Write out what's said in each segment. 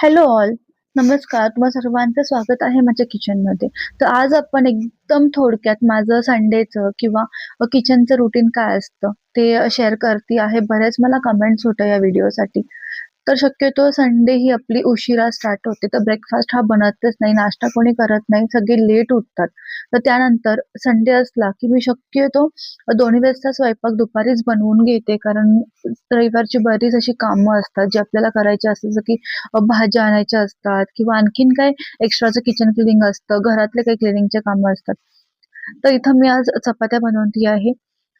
Hello all नमस्कार. तुम्हा सर्वांचं स्वागत आहे माझ्या किचनमध्ये तर आज आपण एकदम थोडक्यात माझं संडेचं किंवा किचनचं रुटीन काय असतं ते शेअर करते आहे. बरेच मला कमेंट्स होत्या या व्हिडिओसाठी तर शक्यतो संडे ही आपली उशिरा स्टार्ट होते. तर ब्रेकफास्ट हा बनतच नाही नाश्ता कोणी करत नाही सगळे लेट उठतात. तर त्यानंतर संडे असला की मी शक्यतो दोन्ही वेळेसचा स्वयंपाक दुपारीच बनवून घेते. कारण रविवारची बरीच अशी कामं असतात जी आपल्याला करायची असतात. जसं की भाज्या आणायच्या असतात किंवा आणखीन काय एक्स्ट्राचं किचन क्लिनिंग असतं घरातले काही क्लिनिंगचे कामं असतात. तर इथं मी आज चपात्या बनवते आहे.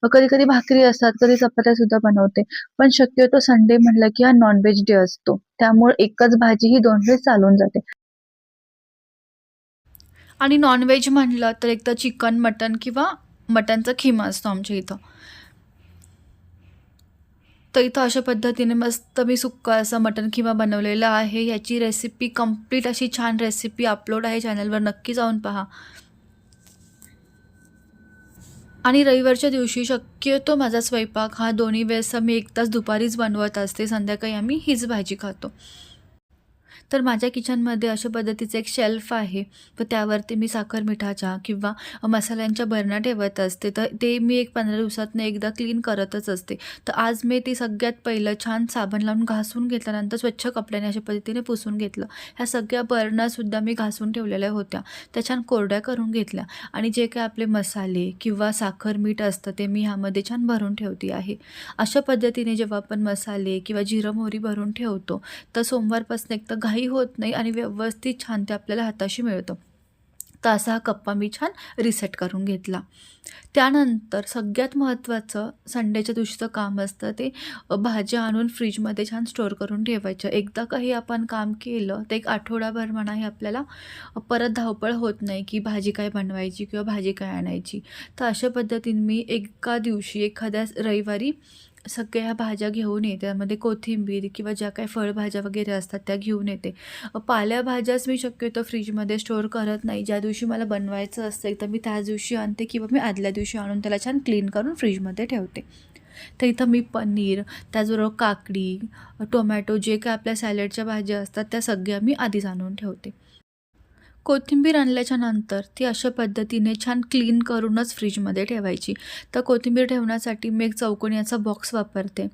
कधी कधी भाकरी असतात कधी चपात्या सुद्धा बनवते. पण शक्यतो संडे म्हटलं की हा नॉनव्हेज डे असतो. त्यामुळे एकच भाजी ही दोन वेळेस चालून जाते. आणि नॉनव्हेज म्हणलं तर एक तर चिकन मटन किंवा मटनचा खिमा असतो आमच्या इथं. तर इथं अशा पद्धतीने मस्त मी सुक्का असं मटन किमा बनवलेलं आहे. याची रेसिपी कंप्लीट अशी छान रेसिपी अपलोड आहे. चॅनलवर नक्की जाऊन पहा. आणि रविवारच्या दिवशी शक्यतो माझा स्वयंपाक हा दोन्ही वेळेस मी एक तास दुपारीच बनवत असते. संध्याकाळी आम्ही हीच भाजी खातो. तर माझ्या किचनमध्ये अशा पद्धतीचं एक शेल्फ आहे. व त्यावरती मी साखर मिठाच्या किंवा मसाल्यांच्या बरणा ठेवत असते. तर ते मी एक पंधरा दिवसातनं एकदा क्लीन करतच असते. तर आज मी ती सगळ्यात पहिलं छान साबण लावून घासून घेतल्यानंतर स्वच्छ कपड्याने अशा पद्धतीने पुसून घेतलं. ह्या सगळ्या बरणासुद्धा मी घासून ठेवलेल्या होत्या. त्या छान कोरड्या करून घेतल्या. आणि जे काय आपले मसाले किंवा साखर मीठ असतं ते मी ह्यामध्ये छान भरून ठेवते आहे. अशा पद्धतीने जेव्हा आपण मसाले किंवा जिरं मोहरी भरून ठेवतो तर सोमवारपासून एक तर घाई होत नाही आणि व्यवस्थित छान ते आपल्याला हाताशी मिळतं. तर असा हा कप्पा मी छान रिसेट करून घेतला. त्यानंतर सगळ्यात महत्त्वाचं संडेच्या दिवशीचं काम असतं ते भाज्या आणून फ्रीजमध्ये छान स्टोअर करून ठेवायचं. एकदा काही आपण काम केलं तर एक आठवडाभर म्हणा हे आपल्याला परत धावपळ होत नाही की भाजी काय बनवायची किंवा भाजी काय आणायची. तर अशा पद्धतीने मी एका दिवशी एखाद्या रविवारी सगळ्या ह्या भाज्या घेऊन येते. त्यामध्ये कोथिंबीर किंवा ज्या काही फळभाज्या वगैरे असतात त्या घेऊन येते. पाल्याभाज्याच मी शक्यतो फ्रीजमध्ये स्टोअर करत नाही. ज्या दिवशी मला बनवायचं असतं तर मी त्याच दिवशी आणते किंवा मी आदल्या दिवशी आणून त्याला छान क्लीन करून फ्रीजमध्ये ठेवते. तर इथं मी पनीर त्याचबरोबर काकडी टोमॅटो जे काय आपल्या सॅलडच्या भाज्या असतात त्या सगळ्या मी आधीच आणून ठेवते. कोथिंबीर आणल्याच्या नंतर ती अशा पद्धतीने छान क्लीन करूनच फ्रीजमध्ये ठेवायची. तर कोथिंबीर ठेवण्यासाठी मी एक चौकोनी याचा बॉक्स वापरते.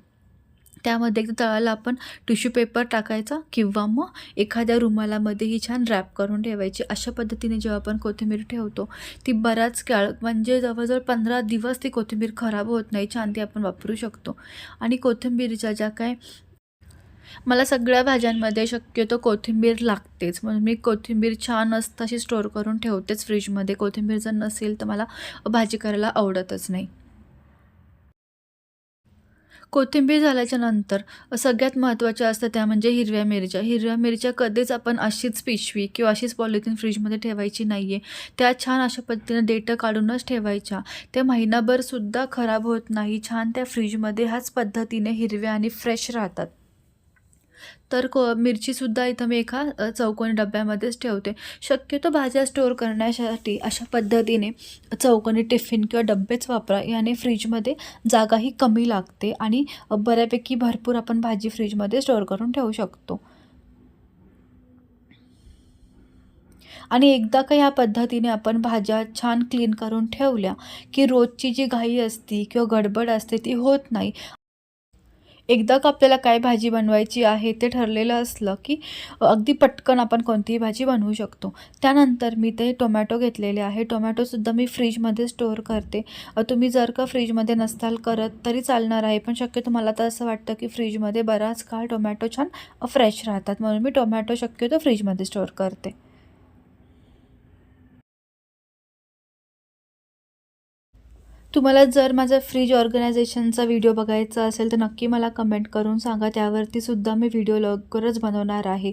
त्यामध्ये एक तळाला आपण टिश्यू पेपर टाकायचा किंवा मग एखाद्या रुमालामध्ये ही छान रॅप करून ठेवायची. अशा पद्धतीने जेव्हा आपण कोथिंबीर ठेवतो ती बराच काळ म्हणजे जवळजवळ पंधरा दिवस ती कोथिंबीर खराब होत नाही छान ती आपण वापरू शकतो. आणि कोथिंबीरच्या ज्या काय मला सगळ्या भाज्यांमध्ये शक्यतो कोथिंबीर लागतेच. म्हणून मी कोथिंबीर छान असतं अशी स्टोअर करून ठेवतेच फ्रीजमध्ये कोथिंबीर जर नसेल तर मला भाजी करायला आवडतच नाही. कोथिंबीर झाल्याच्यानंतर सगळ्यात महत्त्वाच्या असतं त्या म्हणजे हिरव्या मिरच्या. हिरव्या मिरच्या कधीच आपण अशीच पिशवी किंवा अशीच पॉलिथिन फ्रीजमध्ये ठेवायची नाही आहे त्या छान अशा पद्धतीनं डेटं काढूनच ठेवायच्या. त्या महिनाभरसुद्धा खराब होत नाही. छान त्या फ्रीजमध्ये ह्याच पद्धतीने हिरव्या आणि फ्रेश राहतात. तर को मिरचीसुद्धा इथं मी एका चौकोनी डब्यामध्येच ठेवते. शक्यतो भाज्या स्टोअर करण्यासाठी अशा पद्धतीने चौकोनी टिफिन किंवा डब्बेच वापरा. याने फ्रीजमध्ये जागाही कमी लागते आणि बऱ्यापैकी भरपूर आपण भाजी फ्रीजमध्ये स्टोअर करून ठेवू शकतो. आणि एकदा का ह्या पद्धतीने आपण भाज्या छान क्लीन करून ठेवल्या की रोजची जी घाई असती किंवा गडबड असते ती होत नाही एकदा का आपल्याला काय भाजी बनवायची आहे ते ठरलेलं असलं की अगदी पटकन आपण कोणतीही भाजी बनवू शकतो. त्यानंतर मी ते टोमॅटो घेतलेले आहे. टोमॅटोसुद्धा मी फ्रीजमध्ये स्टोअर करते. तुम्ही जर का फ्रीजमध्ये नसताल करत तरी चालणार आहे पण शक्यतो मला तर असं वाटतं की फ्रीजमध्ये बराच काळ टोमॅटो छान फ्रेश राहतात म्हणून मी टोमॅटो शक्यतो फ्रीजमध्ये स्टोअर करते. तुम्हाला जर माझा फ्रीज ऑर्गनायझेशनचा व्हिडिओ बघायचा असेल तर नक्की मला कमेंट करून सांगा. त्यावरती सुद्धा मी व्हिडिओ लवकरच बनवणार आहे.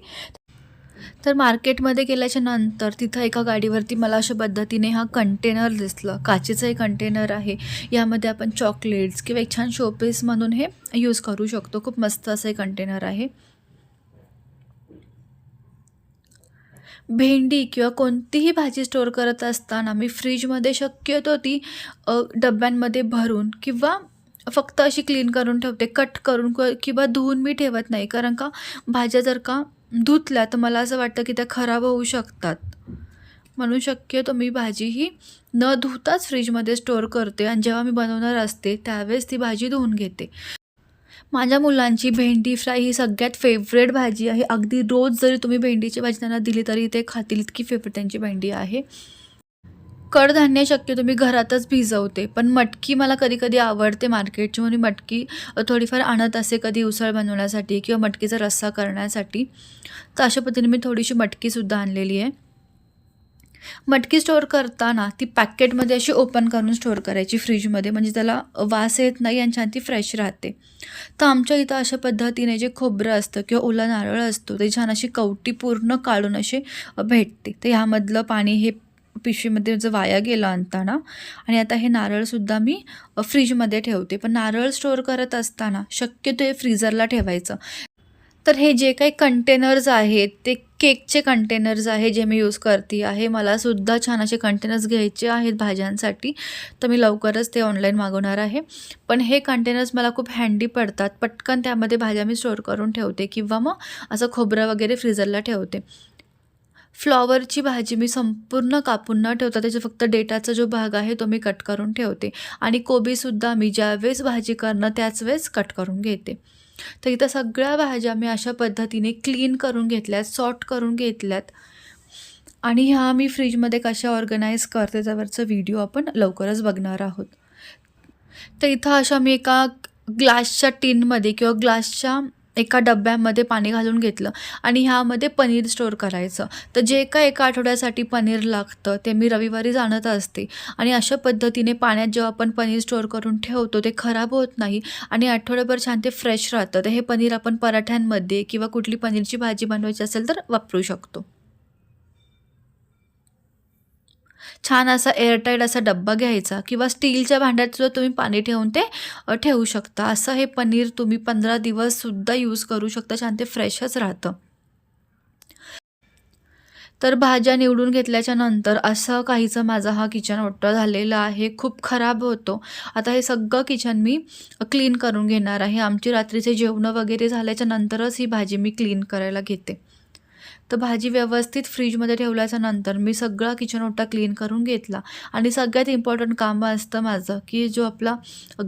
तर मार्केटमध्ये गेल्याच्यानंतर तिथं एका गाडीवरती मला अशा पद्धतीने हा कंटेनर दिसलं. काचेचं एक कंटेनर आहे. यामध्ये आपण चॉकलेट्स किंवा एक छान शोपीस म्हणून हे यूज करू शकतो. खूप मस्त असं एक कंटेनर आहे. भेंडी किंवा कोणतीही भाजी स्टोअर करत असताना मी फ्रीजमध्ये शक्यतो ती डब्यांमध्ये भरून किंवा फक्त अशी क्लीन करून ठेवते. कट करून क- किंवा धुवून मी ठेवत नाही. कारण का भाज्या जर का धुतल्या तर मला असं वाटतं की त्या खराब होऊ शकतात. म्हणून शक्यतो मी भाजी ही न धुताच फ्रीजमध्ये स्टोअर करते आणि जेव्हा मी बनवणार असते त्यावेळेस ती भाजी धुवून घेते. माझ्या मुलांची भेंडी फ्राय ही सगळ्यात फेवरेट भाजी आहे. अगदी रोज जरी तुम्ही भेंडीची भाजी त्यांना दिली तरी ते खातील. इतकी फेवरेट त्यांची भेंडी आहे. कडधान्य शक्यतो मी घरातच भिजवते. पण मटकी मला कधी कधी आवडते मार्केटची म्हणून मटकी थोडीफार आणत असे कधी उसळ बनवण्यासाठी किंवा मटकीचा रस्सा करण्यासाठी. तर अशा पद्धतीने मी थोडीशी मटकीसुद्धा आणलेली आहे. मटकी स्टोअर करताना ती पॅकेटमध्ये अशी ओपन करून स्टोअर करायची फ्रीजमध्ये म्हणजे त्याला वास येत नाही आणि छान ती फ्रेश राहते. तर आमच्या इथं अशा पद्धतीने जे खोबरं असतं किंवा ओला नारळ असतो ते छान अशी कवटी पूर्ण काढून असे भेटते. तर ह्यामधलं पाणी हे पिशवीमध्ये जर वाया गेलं आणताना आणि आता हे नारळसुद्धा मी फ्रीजमध्ये ठेवते. पण नारळ स्टोअर करत असताना शक्यतो हे फ्रीजरला ठेवायचं. तर हे जे काही कंटेनर्स आहेत ते केकचे कंटेनर्स आहे जे मी यूज करते आहे. मला सुद्धा छान असे कंटेनर्स घ्यायचे आहेत भाज्यांसाठी. तर मी लवकरच ते ऑनलाईन मागवणार आहे. पण हे कंटेनर्स मला खूप हँडी पडतात. पटकन त्यामध्ये भाज्या मी स्टोअर करून ठेवते किंवा मग असं खोबरं वगैरे फ्रीजरला ठेवते. फ्लॉवरची भाजी मी संपूर्ण कापून न ठेवता त्याचा फक्त डेटाचा जो भाग आहे तो मी कट करून ठेवते. आणि कोबीसुद्धा मी ज्यावेळेस भाजी करणं त्याच वेळेस कट करून घेते. तर इथं सगळ्या भाज्या मी अशा पद्धतीने क्लीन करून घेतल्यात सॉर्ट करून घेतल्यात. आणि ह्या मी फ्रीजमध्ये कशा ऑर्गनाईज करते त्यावरचा व्हिडिओ आपण लवकरच बघणार आहोत. तर इथं अशा मी एका ग्लासच्या टिनमध्ये किंवा ग्लासच्या एका डब्यामध्ये पाणी घालून घेतलं आणि ह्यामध्ये पनीर स्टोअर करायचं. तर जे का एका आठवड्यासाठी पनीर लागतं ते मी रविवारीच आणत असते. आणि अशा पद्धतीने पाण्यात जेव्हा आपण पनीर स्टोअर करून ठेवतो ते खराब होत नाही आणि आठवड्याभर छान ते फ्रेश राहतं. तर हे पनीर आपण पराठ्यांमध्ये किंवा कुठली पनीरची भाजी बनवायची असेल तर वापरू शकतो. छान असा एअरटाईट असा डब्बा घ्यायचा किंवा स्टीलच्या भांड्यात सुद्धा तुम्ही पाणी ठेवून ते ठेवू शकता. असं हे पनीर तुम्ही पंधरा दिवससुद्धा यूज करू शकता छान ते फ्रेशच राहतं. तर भाज्या निवडून घेतल्याच्या नंतर असं काहीचं माझा हा किचन ओट्टा झालेला आहे. खूप खराब होतो. आता हे सगळं किचन मी क्लीन करून घेणार आहे. आमची रात्रीचे जेवणं वगैरे झाल्याच्या नंतरच ही भाजी मी क्लीन करायला घेते. तर भाजी व्यवस्थित फ्रीजमध्ये ठेवल्याच्या नंतर मी सगळा किचन ओटा क्लीन करून घेतला. आणि सगळ्यात इम्पॉर्टंट काम असतं माझं की जो आपला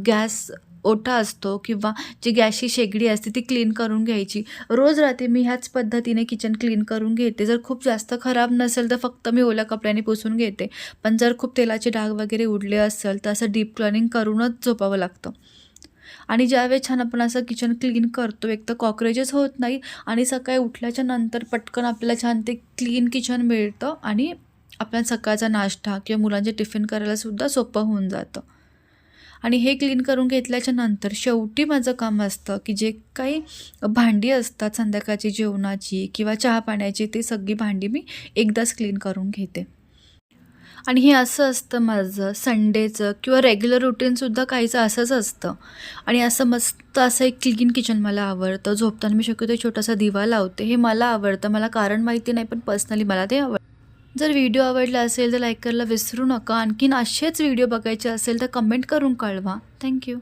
गॅस ओटा असतो किंवा जी गॅसची शेगडी असते ती क्लीन करून घ्यायची. रोज रात्री मी ह्याच पद्धतीने किचन क्लीन करून घेते. जर खूप जास्त खराब नसेल तर फक्त मी ओल्या कपड्याने पुसून घेते. पण जर खूप तेलाचे डाग वगैरे उडले असेल तर असं डीप क्लिनिंग करूनच झोपावं लागतं. आणि ज्यावेळेस छान आपण असं किचन क्लीन करतो एक तर कॉक्रोचेस होत नाही आणि सकाळी उठल्याच्या नंतर पटकन आपल्याला छान ते क्लीन किचन मिळतं आणि आपल्या सकाळचा नाश्ता किंवा मुलांचे टिफिन करायला सुद्धा सोपं होऊन जातं. आणि हे क्लीन करून घेतल्याच्या नंतर शेवटी माझं काम असतं की जे काही भांडी असतात संध्याकाळची जेवणाची किंवा चहा पाण्याची ती सगळी भांडी मी एकदाच क्लीन करून घेते. आणि हे असं असतं माझं संडेचं किंवा रेग्युलर रुटीनसुद्धा काहीचं असंच असतं. आणि असं मस्त असं एक क्लीन किचन मला आवडतं. झोपताना मी शक्यतो एक छोटासा दिवा लावते. हे मला आवडतं. मला कारण माहिती नाही पण पर्सनली मला ते आवडतं जर व्हिडिओ आवडला असेल तर लाईक करायला विसरू नका. आणखीन असेच व्हिडिओ बघायचे असेल तर कमेंट करून कळवा. थँक्यू